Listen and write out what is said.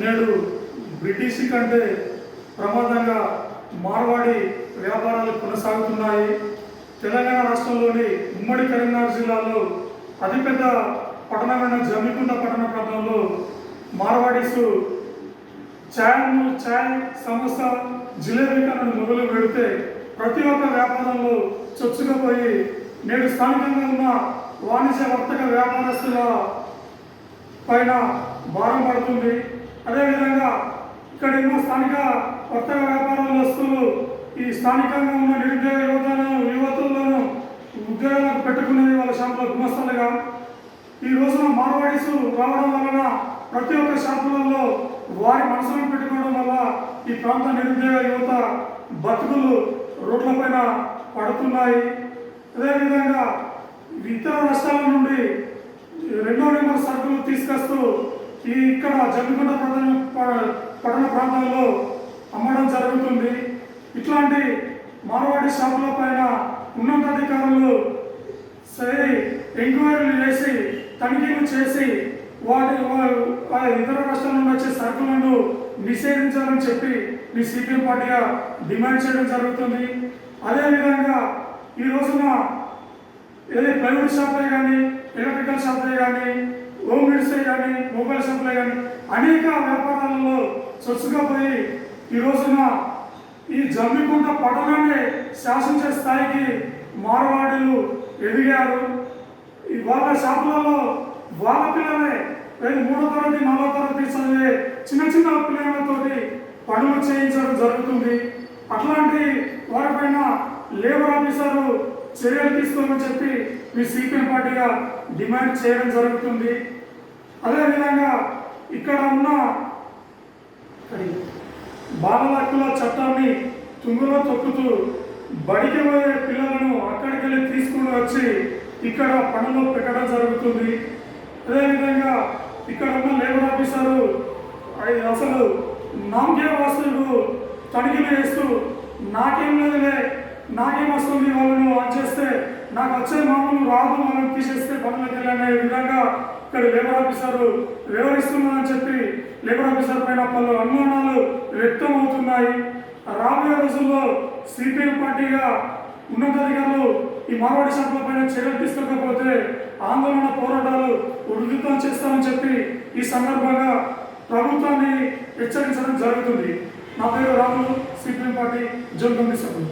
నేడు బ్రిటిష్ కంటే ప్రమాదంగా మార్వాడి వ్యాపారాలు కొనసాగుతున్నాయి. తెలంగాణ రాష్ట్రంలోని ఉమ్మడి కరీంనగర్ జిల్లాలో అతిపెద్ద పట్టణమైన జమ్మికుంట పట్టణ ప్రాంతంలో మార్వాడీస్ ఛాయ్ ఛాయ్ సంస్థ జిలేబీ మొదలు పెడితే ప్రతి ఒక్క వ్యాపారంలో చొచ్చుకుపోయి నేడు స్థానికంగా ఉన్న వాణిజ్య వర్తక వ్యాపారస్తుల పైన భారం పడుతుంది. అదేవిధంగా ఇక్కడ ఎన్నో స్థానిక వర్తక వ్యాపారాలు వస్తువులు ఈ స్థానికంగా ఉన్న నిరుద్యోగ యువతను యువతులను ఉద్యోగాలకు పెట్టుకునేది వాళ్ళ షాపులో గుమస్తలుగా. ఈ రోజున మార్వాడీసు రావడం వలన ప్రతి ఒక్క షాపులలో వారి మనసులను పెట్టుకోవడం వల్ల ఈ ప్రాంత నిరుద్యోగ యువత బతుకులు రోడ్లపైన పడుతున్నాయి. అదేవిధంగా ఇతర రాష్ట్రాల నుండి రెండో నెంబర్ సరుకులు తీసుకొస్తూ ఈ ఇక్కడ జమ్మికొండ ప్రధాన ప- పట్టణ ప్రాంతాల్లో అమ్మడం జరుగుతుంది. ఇట్లాంటి మార్వాడి షాపుల పైన ఉన్నతాధికారులు సరే ఎంక్వైరీలు చేసి తనిఖీలు చేసి వాటి ఇతర రాష్ట్రాల నుండి వచ్చే సరుకులను నిషేధించాలని చెప్పి మీ సిపిఎం పార్టీగా డిమాండ్ చేయడం జరుగుతుంది. అదేవిధంగా ఈ రోజున ఏది ప్రైవేట్ షాపులే కానీ ఎలక్ట్రికల్ షాపులే కానీ హోమ్ నీడ్సే కానీ మొబైల్ షాపులే కానీ అనేక వ్యాపారాలలో చొచ్చుగా పోయి ఈ రోజున ఈ జమ్మికుంట పట్టణాన్ని శాసించే స్థాయికి మార్వాడీలు ఎదిగారు. ఈ వాళ్ళ షాపులలో వాళ్ళ పిల్లలే లేదు మూడో తరగతి నాలుగో తరగతి చదివే చిన్న చిన్న పిల్లలతోటి పనులు చేయించడం జరుగుతుంది. అట్లాంటి వారిపైన లేబర్ ఆఫీసరు చర్యలు తీసుకోమని చెప్పి మీ సిపిఎం పార్టీగా డిమాండ్ చేయడం జరుగుతుంది. అదేవిధంగా ఇక్కడ ఉన్న మరి బాలల హక్కుల చట్టాన్ని తుంగులో తొక్కుతూ బడికి పోయే పిల్లలను అక్కడికి వెళ్ళి తీసుకుని వచ్చి ఇక్కడ పనులు పెట్టడం జరుగుతుంది. అదేవిధంగా ఇక్కడ ఉన్న లేబర్ ఆఫీసరు అసలు నామకే వస్తువులు తనిఖీలు చేస్తూ నాకేం లేదులే నాకేం వస్తుంది వాళ్ళను ఆన్ చేస్తే నాకు వచ్చే మామూలు రాదు మనం తీసేస్తే పనులకు అనే విధంగా ఇక్కడ లేబర్ ఆఫీసరు వివరిస్తున్నారని చెప్పి లేబర్ ఆఫీసర్ పైన పలు అనుమానాలు వ్యక్తం అవుతున్నాయి. రాబోయే రోజుల్లో సిపిఎం పార్టీగా ఉన్నతాధికారులు ఈ మార్వాడి షాపుల పైన చర్యలు తీసుకోకపోతే ఆందోళన పోరాటాలు ఉధృతం చేస్తామని చెప్పి ఈ సందర్భంగా ప్రభుత్వాన్ని హెచ్చరించడం జరుగుతుంది. నా పేరు Ramulu CPM party zone committee సభ్యులు.